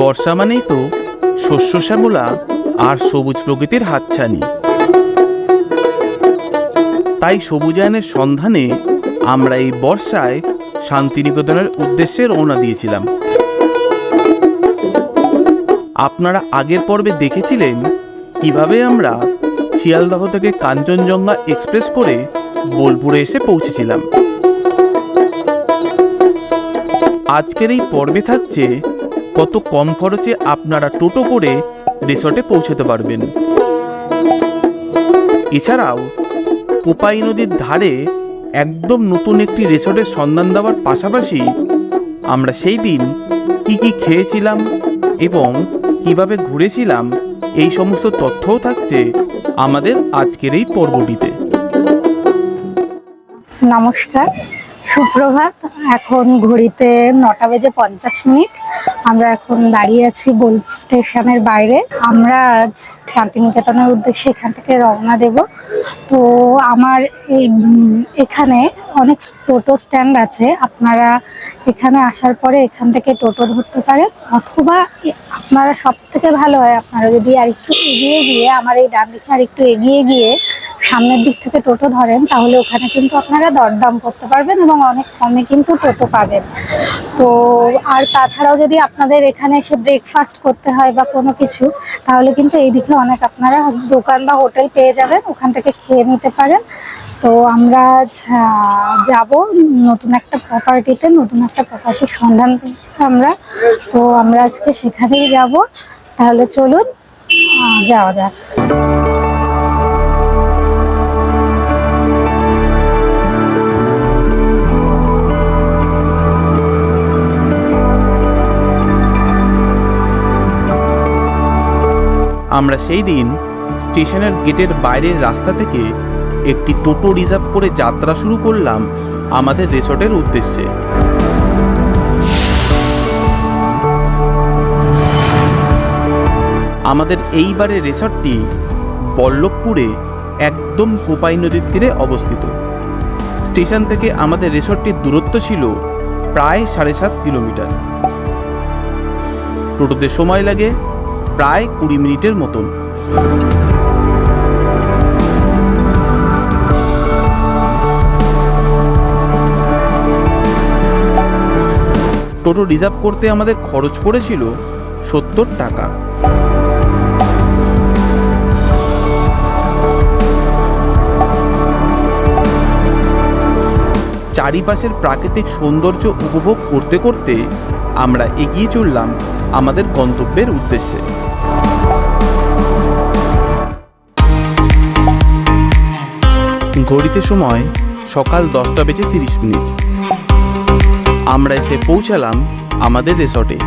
বর্ষা মানেই তো শস্য শ্যামলা আর সবুজ প্রকৃতির হাতছানি। তাই সবুজায়নের সন্ধানে আমরা এই বর্ষায় শান্তিনিকেতনের উদ্দেশ্যে রওনা দিয়েছিলাম। আপনারা আগের পর্বে দেখেছিলেন কীভাবে আমরা শিয়ালদহ থেকে কাঞ্চনজঙ্ঘা এক্সপ্রেস করে বোলপুরে এসে পৌঁছেছিলাম। আজকের এই পর্বে থাকছে কত কম খরচে আপনারা টোটো করে রিসর্টে পৌঁছতে পারবেন। এছাড়াও কোপাই নদীর ধারে একদম নতুন একটি রিসর্টের সন্ধান দেওয়ার পাশাপাশি আমরা সেই দিন কি কি খেয়েছিলাম এবং কীভাবে ঘুরেছিলাম এই সমস্ত তথ্যও থাকছে আমাদের আজকের এই পর্বটিতে। নমস্কার, সুপ্রভাত। এখন ঘড়িতে নটা বেজে পঞ্চাশ মিনিট। আমরা এখন দাঁড়িয়ে আছি বোলপুর স্টেশনের বাইরে। আমরা আজ শান্তিনিকেতনের উদ্দেশ্যে এখান থেকে রওনা দেব। তো আমার এই, এখানে অনেক টোটো স্ট্যান্ড আছে। আপনারা এখানে আসার পরে এখান থেকে টোটো ধরতে পারেন। অথবা আপনারা সব থেকে ভালো হয়, আপনারা যদি আর একটু এগিয়ে গিয়ে আমার এই ডান দিকে আর একটু এগিয়ে গিয়ে সামনের দিক থেকে টোটো ধরেন, তাহলে ওখানে কিন্তু আপনারা দরদাম করতে পারবেন এবং অনেক কমে কিন্তু টোটো পাবেন। তো আর তাছাড়াও যদি আপনাদের এখানে এসে ব্রেকফাস্ট করতে হয় বা কোনো কিছু, তাহলে কিন্তু এইদিকে অনেক আপনারা দোকান বা হোটেল পেয়ে যাবেন, ওখান থেকে খেয়ে নিতে পারেন। তো আমরা যাব নতুন একটা প্রপার্টিতে নতুন একটা প্রপার্টির সন্ধান পেয়েছি আমরা। তো আমরা আজকে সেখানেই যাব। তাহলে চলুন যাওয়া যাক। আমরা সেই দিন স্টেশনের গেটের বাইরের রাস্তা থেকে একটি টোটো রিজার্ভ করে যাত্রা শুরু করলাম আমাদের রিসর্টের উদ্দেশ্যে। আমাদের এইবারের রিসর্টটি বল্লভপুরে একদম কোপাই নদীর তীরে অবস্থিত। স্টেশন থেকে আমাদের রিসর্টটির দূরত্ব ছিল প্রায় সাড়ে সাত কিলোমিটার। টোটোতে সময় লাগে প্রায় কুড়ি মিনিটের মতন। টোটো রিজার্ভ করতে আমাদের খরচ পড়েছিল সত্তর টাকা। চারিপাশের প্রাকৃতিক সৌন্দর্য উপভোগ করতে করতে আমরা এগিয়ে চললাম আমাদের গন্তব্যের উদ্দেশ্যে। ঘড়িতে সময় সকাল দশটা বেজে তিরিশ মিনিট। আমরা এসে পৌঁছালাম আমাদের রিসর্টে।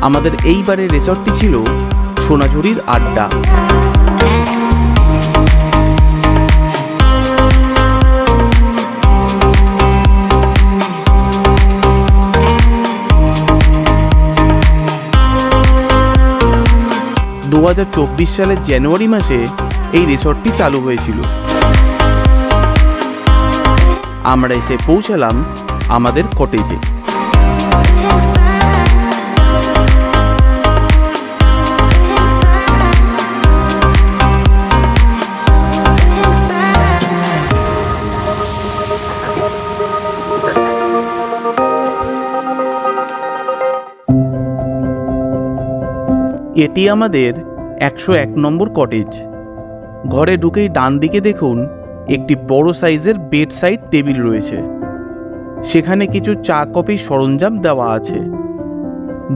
আমাদের এইবারের রিসর্টটি ছিল সোনাঝুরির আড্ডা। দু হাজার চব্বিশ সালের জানুয়ারি মাসে এই রিসর্টটি চালু হয়েছিল। আমরা এসে পৌঁছালাম আমাদের কটেজে। এটি আমাদের একশো এক নম্বর কটেজ। ঘরে ঢুকেই ডান দিকে দেখুন একটি বড় সাইজের বেড সাইড টেবিল রয়েছে। সেখানে কিছু চা কফি সরঞ্জাম দেওয়া আছে।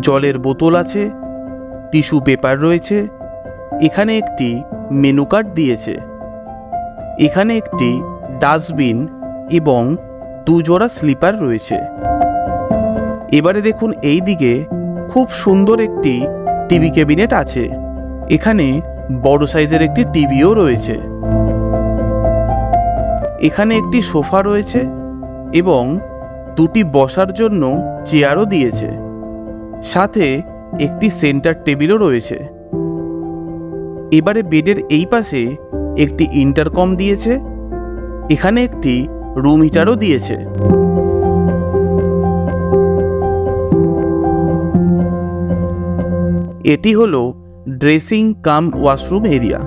জলের বোতল আছে, টিস্যু পেপার রয়েছে, এখানে একটি মেনু কার্ড দিয়েছে। এখানে একটি ডাস্টবিন এবং দুজোড়া স্লিপার রয়েছে। এবারে দেখুন এই দিকে খুব সুন্দর একটি টিভি ক্যাবিনেট আছে। এখানে বড় সাইজের একটি টিভিও রয়েছে। এখানে একটি সোফা রয়েছে এবং দুটি বসার জন্য চেয়ারও দিয়েছে। সাথে একটি সেন্টার টেবিলও রয়েছে। এবারে বেডের এই পাশে একটি ইন্টারকম দিয়েছে। এখানে একটি রুম হিটারও দিয়েছে। এটি হলো ড্রেসিং কাম ওয়াশরুম এরিয়া।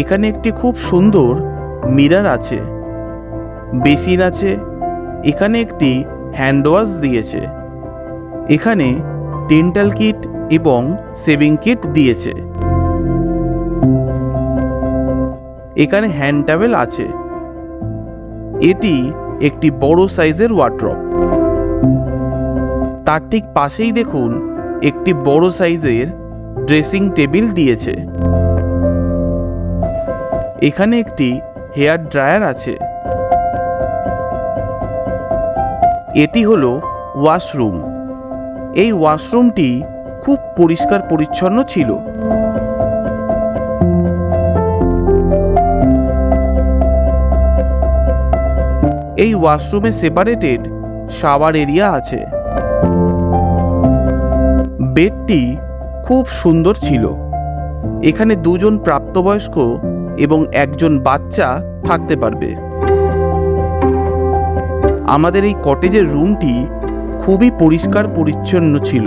এখানে একটি খুব সুন্দর মিরার আছে, বেসিন আছে, এখানে একটি হ্যান্ড ওয়াশ দিয়েছে, এখানে ডেন্টাল কিট এবং সেভিং কিট দিয়েছে। এখানে হ্যান্ড টাওয়েল আছে, এটি একটি বড় সাইজের ওয়ার্ড্রপ। তার ঠিক পাশেই দেখুন একটি বড় সাইজের ড্রেসিং টেবিল দিয়েছে। এখানে একটি হেয়ার ড্রায়ার আছে। এটি হলো ওয়াশরুম। এই ওয়াশরুমটি খুব পরিষ্কার পরিচ্ছন্ন ছিল। এই ওয়াশরুমে সেপারেটেড শাওয়ার এরিয়া আছে। বেডটি খুব সুন্দর ছিল। এখানে দুজন প্রাপ্তবয়স্ক এবং একজন বাচ্চা থাকতে পারবে। আমাদের এই কটেজের রুমটি খুবই পরিষ্কার পরিচ্ছন্ন ছিল।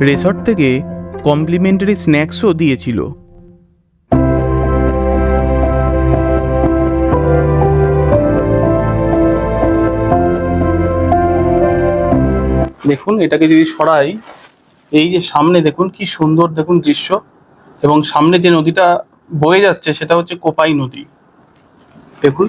রেসর্ট থেকে কমপ্লিমেন্টারি স্ন্যাক্সও দিয়েছিল। দেখুন, এটাকে যদি সরাই, এই যে সামনে দেখুন, কি সুন্দর দেখুন দৃশ্য। এবং সামনে যে নদীটা বয়ে যাচ্ছে, সেটা হচ্ছে কোপাই নদী। দেখুন।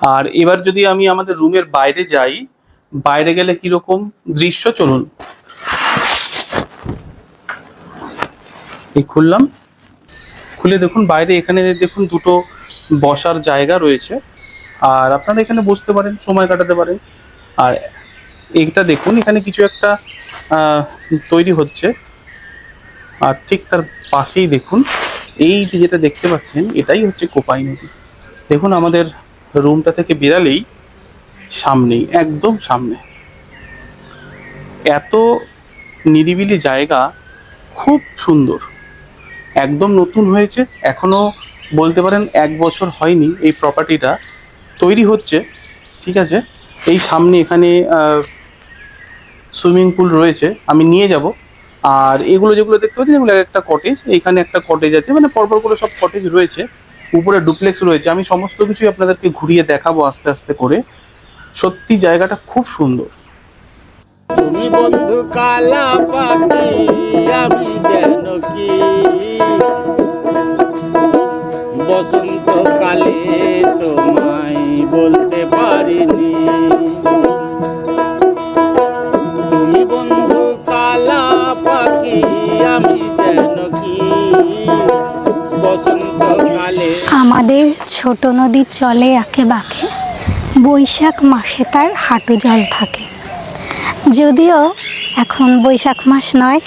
আর এবার যদি আমি আমাদের রুমের বাইরে যাই, বাইরে গেলে কীরকম দৃশ্য? চলুন। এই খুললাম। খুলে দেখুন, বাইরে এখানে দেখুন দুটো বসার জায়গা রয়েছে। আর আপনারা এখানে বসতে পারেন, সময় কাটাতে পারেন। আর এইটা দেখুন, এখানে কিছু একটা তৈরি হচ্ছে। আর ঠিক তার পাশেই দেখুন, এই যে যেটা দেখতে পাচ্ছেন, এটাই হচ্ছে কোপাই নদী। দেখুন আমাদের রুমটা থেকে বেরালেই সামনেই, একদম সামনে। এত নিরিবিলি জায়গা, খুব সুন্দর। একদম নতুন হয়েছে, এখনও বলতে পারেন এক বছর হয়নি এই প্রপার্টিটা তৈরি হচ্ছে, ঠিক আছে? এই সামনে এখানে সুইমিং পুল রয়েছে, আমি নিয়ে যাব। আর এগুলো যেগুলো দেখতে পাচ্ছেন, এগুলো একটা কটেজ এইখানে একটা কটেজ আছে মানে পরপর করে সব কটেজ রয়েছে। উপরে ডুপ্লেক্স রয়েছে, আমি সমস্ত কিছুই আপনাদেরকে ঘুরিয়ে দেখাবো আস্তে আস্তে করে। সত্যি জায়গাটা খুব সুন্দর। কালা বসন্ত কালে তোমায় বলতে পারিনি। তুমি বন্ধু কালা পাখি, আমি যেন কি? বসন্ত কালে আমাদের ছোট নদী চলে আঁকে বাঁকে, বৈশাখ মাসে তার হাঁটু জল থাকে। যদিও এখন বৈশাখ মাস নয়,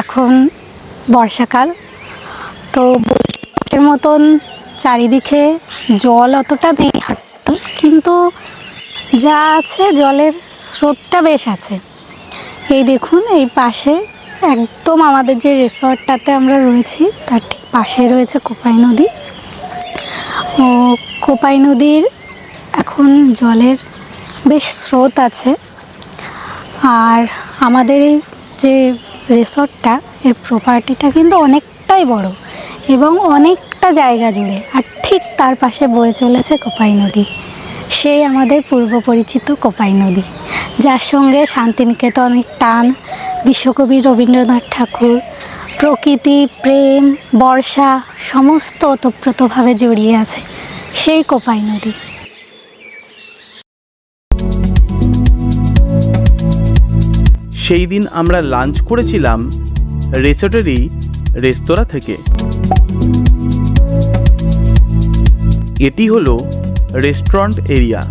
এখন বর্ষাকাল, তো বৈশাখের মতন, চারিদিকে জল অতটা নেই হাঁটু কিন্তু যা আছে জলের স্রোতটা বেশ আছে। এই দেখুন, এই পাশে একদম আমাদের যে রিসর্টটাতে আমরা রয়েছি, তার ঠিক পাশে রয়েছে কোপাই নদী। ও কোপাই নদীর এখন জলের বেশ স্রোত আছে। আর আমাদের এই যে রিসর্টটা, এর প্রপার্টিটা কিন্তু অনেকটাই বড়। এবং অনেকটা জায়গা জুড়ে, আর ঠিক তার পাশে বয়ে চলেছে কোপাই নদী। সেই আমাদের পূর্ব পরিচিত কোপাই নদী, যার সঙ্গে শান্তিনিকেতনের টান, বিশ্বকবি রবীন্দ্রনাথ ঠাকুর, প্রকৃতি, প্রেম, বর্ষা, সমস্ত ওতপ্রোতভাবে জড়িয়ে আছে সেই কোপাই নদী। সেই দিন আমরা লাঞ্চ করেছিলাম রেসর্টেরই রেস্তোরাঁ থেকে। এটি হলো রেস্টুরেন্ট এরিয়া।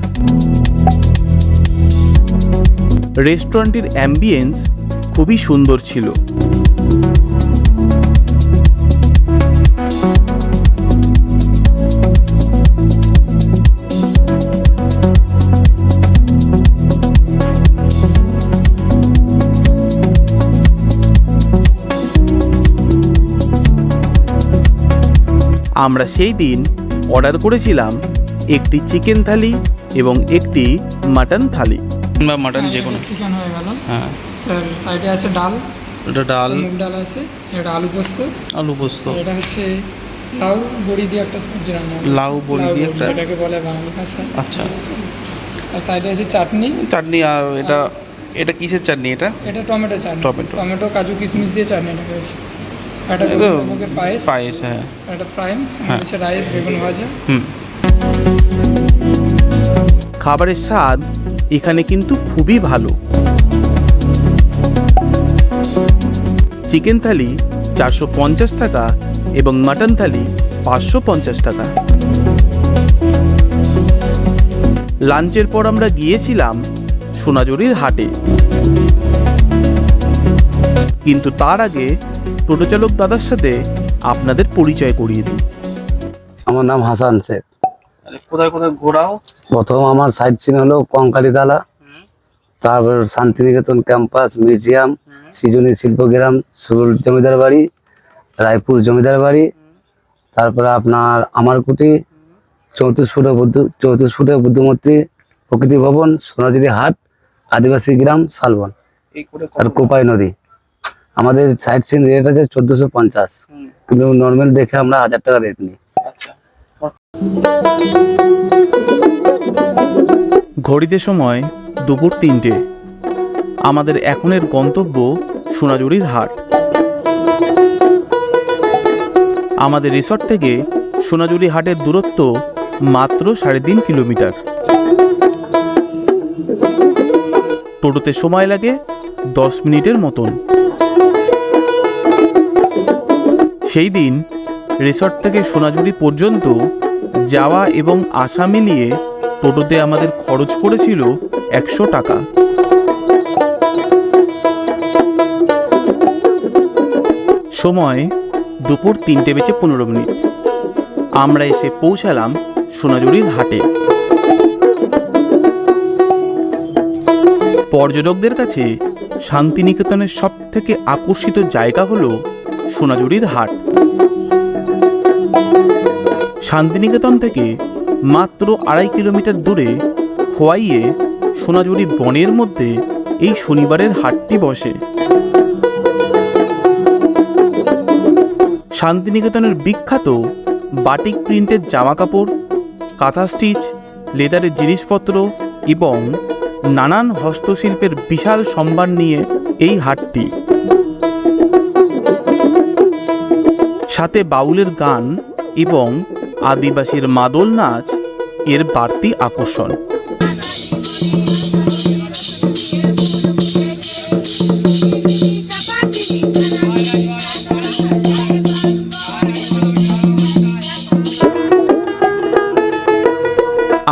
রেস্টুরেন্টটির অ্যাম্বিয়েন্স খুবই সুন্দর ছিল। আমরা সেই দিন অর্ডার করেছিলাম একটি চিকেন থালি এবং একটি মাটন থালি। বা মাটন যে কোনো চিকেন হয়ে গেল। হ্যাঁ। স্যার সাইডে আছে ডাল। এটা ডাল। মুগ ডাল আছে। এটা আলু পোস্ত। আলু পোস্ত। এটা হচ্ছে লাউ বড়ি দিয়ে একটা সবজি রান্না লাউ বড়ি দিয়ে একটা- যেটাকে বলে বাঙালি ভাষায় আচ্ছা। আর সাইডে আছে চাটনি। চাটনি আর এটা এটা কিসের চাটনি এটা? এটা টমেটো চাটনি। টমেটো। টমেটো কাজু কিশমিশ দিয়ে চাটনিটা হয়েছে একটা এটা পায়েস পায়েস হ্যাঁ। একটা হ্যাঁ। হচ্ছে রাইস বেগুন ভাজা। হুম। খাবারের স্বাদ এখানে কিন্তু খুবই ভালো। চিকেন থালি চারশো পঞ্চাশ টাকা এবং মাটন থালি পাঁচশো পঞ্চাশ টাকা। লাঞ্চের পর আমরা গিয়েছিলাম সোনাঝুরির হাটে। কিন্তু তার আগে টোটো চালক দাদার সাথে আপনাদের পরিচয় করিয়ে দিই। আমার নাম হাসান শেখ। কোথায় কোথায় ঘোরাও? প্রথম আমার সাইট সিন হলো কঙ্কালীতলা। তারপর শান্তিনিকেতন ক্যাম্পাস মিউজিয়াম সৃজনী শিল্পগ্রাম সুর জমিদার বাড়ি রায়পুর জমিদার বাড়ি। তারপরে আপনার আমারকুটি চৌত্রিশ ফুটে বুদ্ধ চৌত্রিশ ফুটে বুদ্ধমূর্তি প্রকৃতি ভবন সোনাঝুরি হাট আদিবাসী গ্রাম শালবন। আর কোপাই নদী। আমাদের সাইড সিন রেট আছে চোদ্দোশো পঞ্চাশ। কিন্তু নর্মাল দেখে আমরা হাজার টাকা রেট নিই। আচ্ছা। ঘড়িতে সময় দুপুর তিনটে। আমাদের এখনের গন্তব্য সোনাঝুরির হাট। আমাদের রিসর্ট থেকে সোনাঝুরি হাটের দূরত্ব মাত্র সাড়ে তিন কিলোমিটার। টোটোতে সময় লাগে দশ মিনিটের মতন। সেই দিন রিসর্ট থেকে সোনাঝুরি পর্যন্ত যাওয়া এবং আসা মিলিয়ে টোটোতে আমাদের খরচ পড়েছিল একশো টাকা। সময় দুপুর তিনটে বেজে পনেরো মিনিট। আমরা এসে পৌঁছালাম সোনাঝুরির হাটে। পর্যটকদের কাছে শান্তিনিকেতনের সব থেকে আকর্ষিত জায়গা হলো সোনাঝুরির হাট। শান্তিনিকেতন থেকে মাত্র আড়াই কিলোমিটার দূরে খোয়াইয়ে সোনাঝুরি বনের মধ্যে এই শনিবারের হাটটি বসে। শান্তিনিকেতনের বিখ্যাত বাটিক প্রিন্টের জামা কাপড় কাঁথা স্টিচ, লেদারের জিনিসপত্র এবং নানান হস্তশিল্পের বিশাল সম্ভার নিয়ে এই হাটটি। সাথে বাউলের গান এবং আদিবাসীর মাদল নাচ এর বাড়তি আকর্ষণ।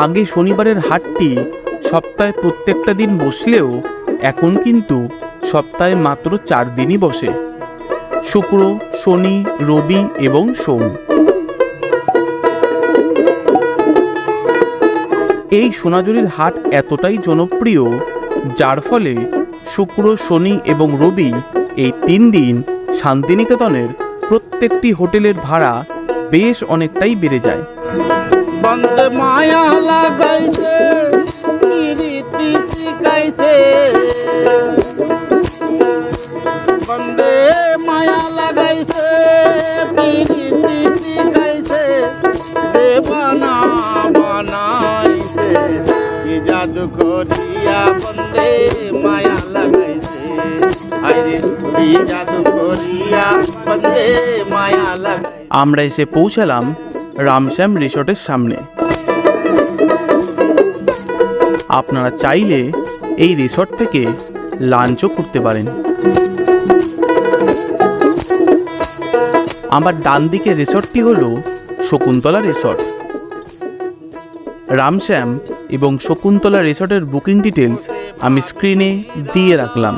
আগে শনিবারের হাটটি সপ্তাহে প্রত্যেকটা দিন বসলেও এখন কিন্তু সপ্তাহে মাত্র চার দিনই বসে। শুক্র শনি, রবি এবং সোম। এই সোনাঝুরির হাট এতটাই জনপ্রিয়, যার ফলে শুক্র, শনি এবং রবি এই তিন দিন শান্তিনিকেতনের প্রত্যেকটি হোটেলের ভাড়া বেশ অনেকটাই বেড়ে যায়। মায়া করিয়া বন্দে মায়া লাগাইছে। আরে কি জাদু করিয়া বন্দে মায়া লাগাইছে। আমরা এসে পৌঁছালাম রামশ্যাম রিসর্টের সামনে। আপনারা চাইলে এই রিসর্ট থেকে লাঞ্চও করতে পারেন। আমার ডান দিকে রিসর্টটি হলো শকুন্তলা রিসর্ট। রামশ্যাম এবং শকুন্তলা রিসর্টের বুকিং ডিটেলস আমি স্ক্রিনে দিয়ে রাখলাম।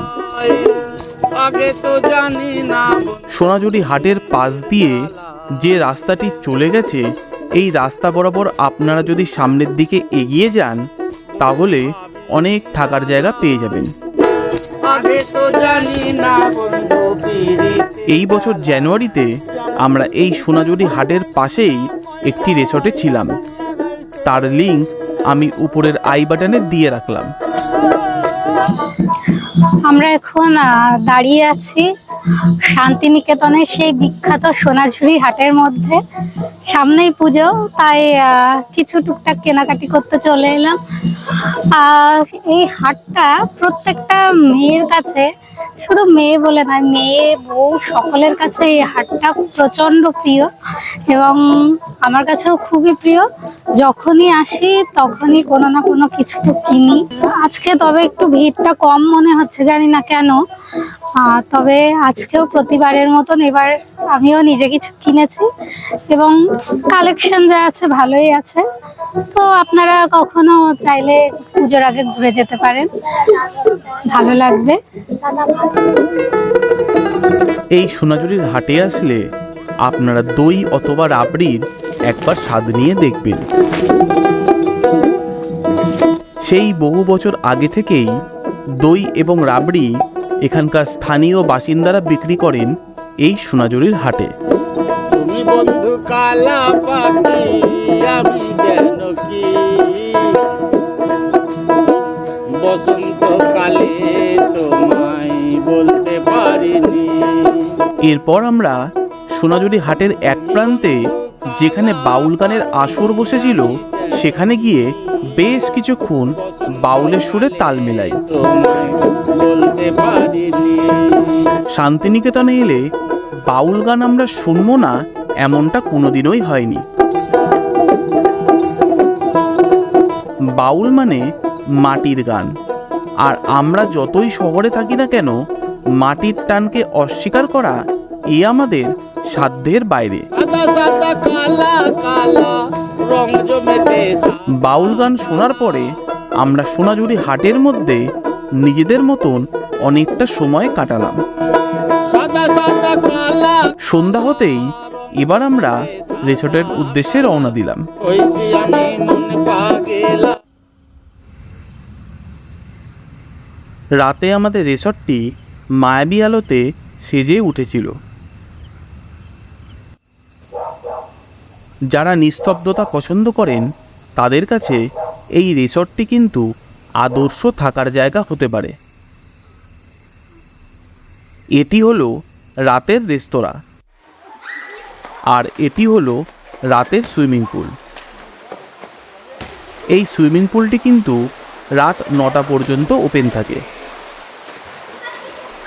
সোনাঝুরি হাটের পাশ দিয়ে যে রাস্তাটি চলে গেছে এই রাস্তা বরাবর আপনারা যদি সামনের দিকে এগিয়ে যান তাহলে অনেক থাকার জায়গা পেয়ে যাবেন। এই বছর জানুয়ারিতে আমরা এই সোনাঝুরি হাটের পাশেই একটি রিসর্টে ছিলাম। তার লিঙ্ক আমি উপরের আই বাটনে দিয়ে রাখলাম। আমরা এখন দাঁড়িয়ে আছি শান্তিনিকেতনের সেই বিখ্যাত সোনাঝুরি হাটের মধ্যে। সামনেই পুজো, তাই কিছু টুকটাক কেনাকাটি করতে চলে এলাম। এই হাটটা প্রত্যেকটা মেয়ের কাছে, শুধু মেয়ে বলে নয়, মেয়ে, বউ, সকলের কাছে এই হাটটা প্রচণ্ড প্রিয় এবং আমার কাছেও খুবই প্রিয়। যখনই আসি, তখনই কোনো না কোনো কিছু কিনি। আজকে তবে একটু ভিড়টা কম মনে হচ্ছে। জানি না কেন। তবে আজকেও প্রতিবারের মতন এবার আমিও নিজে কিছু কিনেছি এবং কালেকশন যা আছে ভালোই আছে। তো আপনারা কখনো চাইলে পুজোর আগে ঘুরে যেতে পারেন। ভালো লাগবে। এই সোনাঝুরির হাটে আসলে আপনারা দই অথবা রাবড়ির একবার স্বাদ নিয়ে দেখবেন। সেই বহু বছর আগে থেকেই দই এবং রাবড়ি এখানকার স্থানীয় বাসিন্দারা বিক্রি করেন এই সোনাঝুরির হাটে। তুমি বন্ধু কালা পাখি আমি যেন কি? বসন্ত তোমায় বলতে পারিনি। এরপর আমরা সোনাঝুরি হাটের এক প্রান্তে যেখানে বাউল গানের আসর বসেছিল সেখানে গিয়ে বেশ কিছুক্ষণ বাউলের সুরে তাল মেলাই। শান্তিনিকেতনে এলে বাউল গান আমরা শুনব না, এমনটা কোনোদিনই হয়নি। বাউল মানে মাটির গান। আর আমরা যতই শহরে থাকি না কেন, মাটির টানকে অস্বীকার করা এ আমাদের সাধ্যের বাইরে। কালা কালা রং বাউল গান শোনার পরে আমরা সোনাঝুরি হাটের মধ্যে নিজেদের মতন অনেকটা সময় কাটালাম। সন্ধ্যা হতেই এবার আমরা রিসোর্টের উদ্দেশ্যে রওনা দিলাম। রাতে আমাদের রিসর্টটি মায়াবী আলোতে সেজে উঠেছিল। যারা নিস্তব্ধতা পছন্দ করেন, তাদের কাছে এই রিসর্টটি কিন্তু আদর্শ থাকার জায়গা হতে পারে। এটি হলো রাতের রেস্তোরাঁ। আর এটি হলো রাতের সুইমিং পুল। এই সুইমিং পুলটি কিন্তু রাত নটা পর্যন্ত ওপেন থাকে।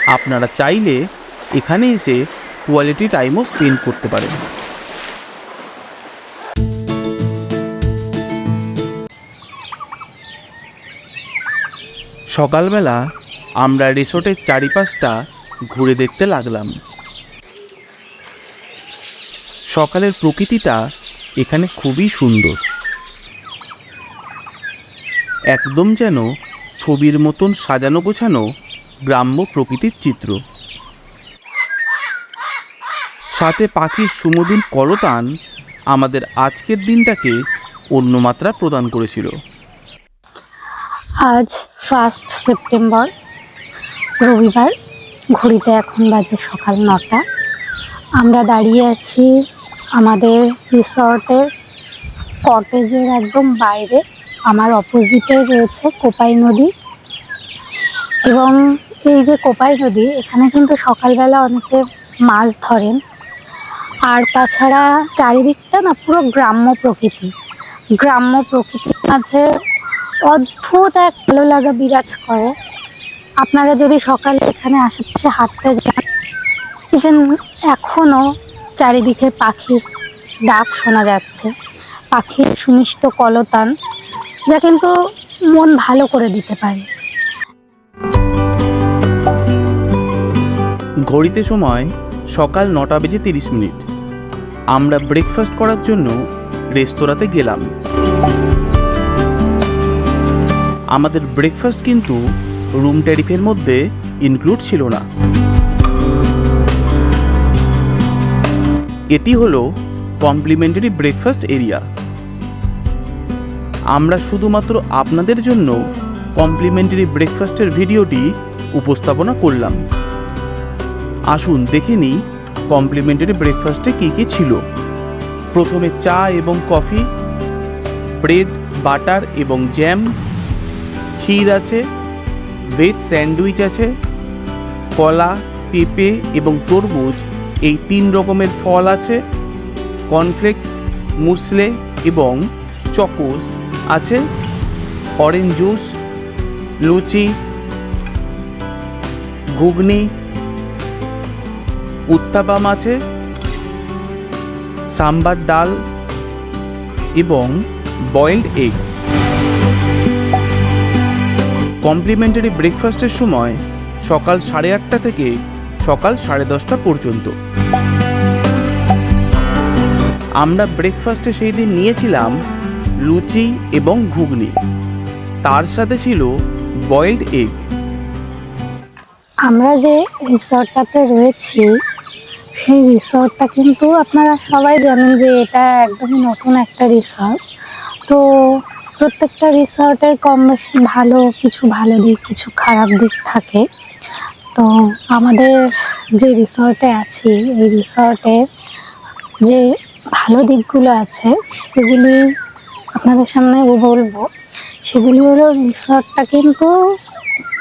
আপনারা চাইলে এখানে এসে কোয়ালিটি টাইমও স্পেন্ড করতে পারেন। সকালবেলা আমরা রিসোর্টের চারিপাশটা ঘুরে দেখতে লাগলাম। সকালের প্রকৃতিটা এখানে খুবই সুন্দর। একদম যেন ছবির মতন সাজানো গোছানো গ্রাম্য প্রকৃতির চিত্র। সাথে পাখির সুমধুর কলতান আমাদের আজকের দিনটাকে অন্য মাত্রা প্রদান করেছিল। আজ ফার্স্ট সেপ্টেম্বর রবিবার, ঘড়িতে এখন বাজে সকাল নটা। আমরা দাঁড়িয়ে আছি আমাদের রিসর্টের কটেজের একদম বাইরে, আমার অপোজিটে রয়েছে কোপাই নদী। এবং এই যে কোপাই নদী, এখানে কিন্তু সকালবেলা অনেকে মাছ ধরেন। আর তাছাড়া চারিদিকটা না পুরো গ্রাম্য প্রকৃতি। গ্রাম্য প্রকৃতির মাঝে অদ্ভুত এক ভালো লাগা বিরাজ করে। আপনারা যদি সকালে এখানে আশেপাশে হাঁটতে যান ইভেন এখনও চারিদিকে পাখির ডাক শোনা যাচ্ছে, পাখির সুমিষ্ট কলতান, যা কিন্তু মন ভালো করে দিতে পারে। ঘড়িতে সময় সকাল নটা বেজে তিরিশ মিনিট। আমরা ব্রেকফাস্ট করার জন্য রেস্তোরাঁতে গেলাম। আমাদের ব্রেকফাস্ট কিন্তু রুম ট্যারিফের মধ্যে ইনক্লুড ছিল না। এটি হলো কমপ্লিমেন্টারি ব্রেকফাস্ট এরিয়া আমরা শুধুমাত্র আপনাদের জন্য কমপ্লিমেন্টারি ব্রেকফাস্টের ভিডিওটি উপস্থাপনা করলাম। আসুন দেখে নিই কমপ্লিমেন্টারি ব্রেকফাস্টে কী কী ছিল। প্রথমে চা এবং কফি ব্রেড বাটার এবং জ্যাম ক্ষীর আছে ভেজ স্যান্ডউইচ আছে, কলা, পেঁপে এবং তরমুজ, এই তিন রকমের ফল আছে কর্নফ্লেক্স মুসলে এবং চকোস আছে অরেঞ্জ জুস লুচি, ঘুগনি, উত্তাপাম আছে, সাম্বার ডাল এবং বয়েলড এগ কমপ্লিমেন্টারি ব্রেকফাস্টের সময় সকাল সাড়ে আটটা থেকে সকাল সাড়ে দশটা পর্যন্ত। আমরা ব্রেকফাস্টে সেই দিন নিয়েছিলাম লুচি এবং ঘুগনি। তার সাথে ছিল বয়েলড এগ। আমরা যে রিসর্টটাতে রয়েছি, সেই রিসর্টটা কিন্তু আপনারা সবাই জানেন যে এটা একদমই নতুন একটা রিসর্ট। তো প্রত্যেকটা রিসর্টের কম ভালো, কিছু ভালো দিক, কিছু খারাপ দিক থাকে। তো আমাদের যে রিসর্টে আছি, এই রিসর্টের যে ভালো দিকগুলো আছে সেগুলি আপনাদের সামনে বলব। সেগুলি হলো রিসর্টটা কিন্তু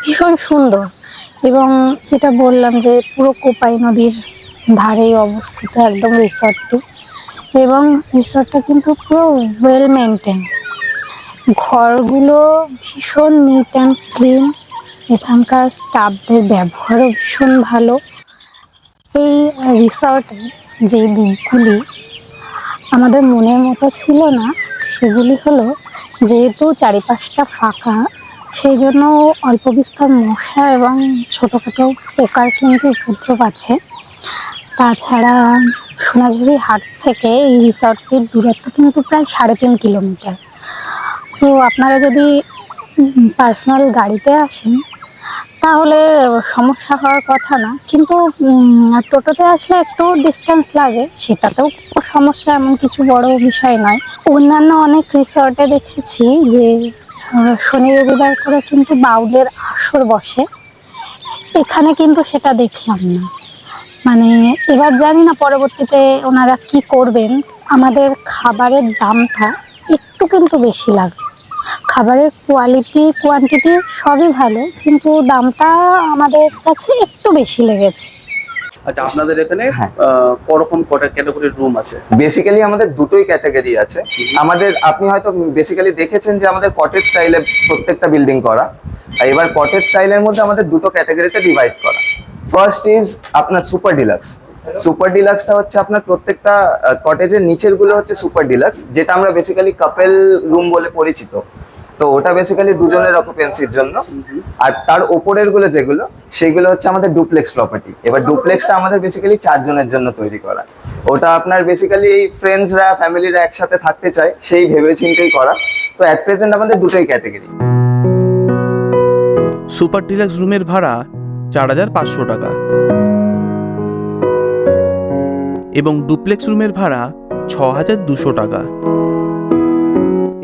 ভীষণ সুন্দর এবং যেটা বললাম যে পুরো কোপাই নদীর ধারেই অবস্থিত একদম রিসর্টটি। এবং রিসর্টটা কিন্তু পুরো ওয়েল মেনটেন ঘরগুলো ভীষণ নিট অ্যান্ড ক্লিন এখানকার স্টাফদের ব্যবহারও ভীষণ ভালো। এই রিসর্টে যে দিকগুলি আমাদের মনের মতো ছিল না, সেগুলি হলো যেহেতু চারিপাশটা ফাঁকা, সেই জন্য অল্প বিস্তর মশা এবং ছোটোখাটো পোকার কিন্তু উপদ্রব আছে। তাছাড়া সোনাঝুরি হাট থেকে এই রিসর্টটির দূরত্ব কিন্তু প্রায় সাড়ে তিন কিলোমিটার। তো আপনারা যদি পার্সোনাল গাড়িতে আসেন, তাহলে সমস্যা হওয়ার কথা না। কিন্তু টোটোতে আসলে একটু ডিস্টেন্স লাগে, সেটাতেও সমস্যা এমন কিছু বড় বিষয় নয়। অন্যান্য অনেক রিসর্টে দেখেছি যে শনি রবিবার করে কিন্তু বাউলের আসর বসে। এখানে কিন্তু সেটা দেখলাম না। মানে এবার জানি না পরবর্তীতে ওনারা কি করবেন। আমাদের খাবারের দামটা একটু কিন্তু বেশি লাগে খাবারের কোয়ালিটি কোয়ান্টিটি সবই ভালো কিন্তু দামটা আমাদের কাছে একটু বেশি লেগেছে। আচ্ছা আপনাদের এখানে হ্যাঁ। করকম কটা ক্যাটাগরির রুম আছে? বেসিক্যালি আমাদের দুটোই ক্যাটাগরি আছে। আমাদের আপনি হয়তো বেসিক্যালি দেখেছেন যে আমাদের কটেজ স্টাইলে প্রত্যেকটা বিল্ডিং করা। আর এবার কটেজ স্টাইলের মধ্যে আমাদের দুটো ক্যাটাগরিতে ডিভাইড করা। ফার্স্ট ইজ আপনার সুপার ডিলাক্স সুপার ডিলাক্সটা হচ্ছে আপনার প্রত্যেকটা কটেজের নিচেরগুলো হচ্ছে সুপার ডিলাক্স যেটা আমরা বেসিক্যালি কাপেল রুম বলে পরিচিত। তো ওটা বেসিক্যালি দুজনের অকুপেন্সির জন্য। আর তার ওপরেরগুলো যেগুলো সেগুলো হচ্ছে আমাদের ডুপ্লেক্স প্রপার্টি এবার ডুপ্লেক্সটা আমাদের বেসিক্যালি চারজনের জন্য তৈরি করা। ওটা আপনার বেসিক্যালি এই ফ্রেন্ডসরা ফ্যামিলিরা একসাথে থাকতে চায় সেই ভেবে চিন্তেই করা। তো অ্যাট প্রেজেন্ট আমাদের দুটোই ক্যাটাগরি সুপার ডিলাক্স রুমের ভাড়া চার হাজার পাঁচশো টাকা। এবং ডুপ্লেক্স রুমের ভাড়া ছ হাজার দুশো টাকা।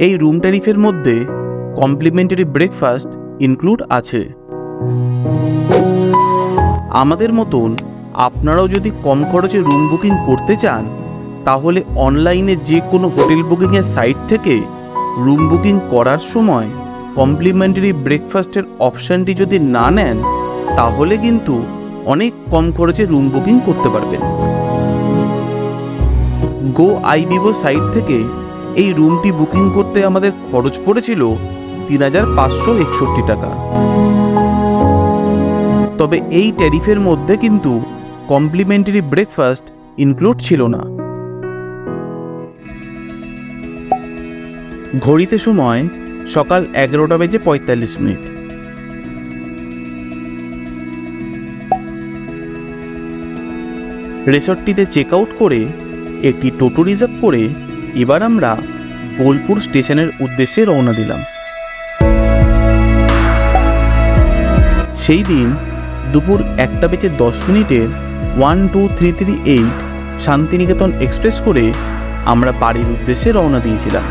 এই রুম ট্যারিফের মধ্যে কমপ্লিমেন্টারি ব্রেকফাস্ট ইনক্লুড আছে। আমাদের মতন আপনারাও যদি কম খরচে রুম বুকিং করতে চান, তাহলে অনলাইনে যে কোনো হোটেল বুকিংয়ের সাইট থেকে রুম বুকিং করার সময় কমপ্লিমেন্টারি ব্রেকফাস্টের অপশানটি যদি না নেন, তাহলে কিন্তু অনেক কম খরচে রুম বুকিং করতে পারবেন। গো আইবিবো সাইট থেকে এই রুমটি বুকিং করতে আমাদের খরচ পড়েছিল তিন হাজার পাঁচশো একষট্টি টাকা। তবে এই ট্যারিফের মধ্যে কিন্তু কমপ্লিমেন্টারি ব্রেকফাস্ট ইনক্লুড ছিল না। ঘড়িতে সময় সকাল এগারোটা বেজে পঁয়তাল্লিশ মিনিট। রেসর্টটিতে চেক আউট করে একটি টোটো রিজার্ভ করে এবার আমরা বোলপুর স্টেশনের উদ্দেশ্যে রওনা দিলাম। সেই দিন দুপুর একটা বেজে দশ মিনিটে one two three three eight Shantiniketan express করে আমরা বাড়ির উদ্দেশ্যে রওনা দিয়েছিলাম।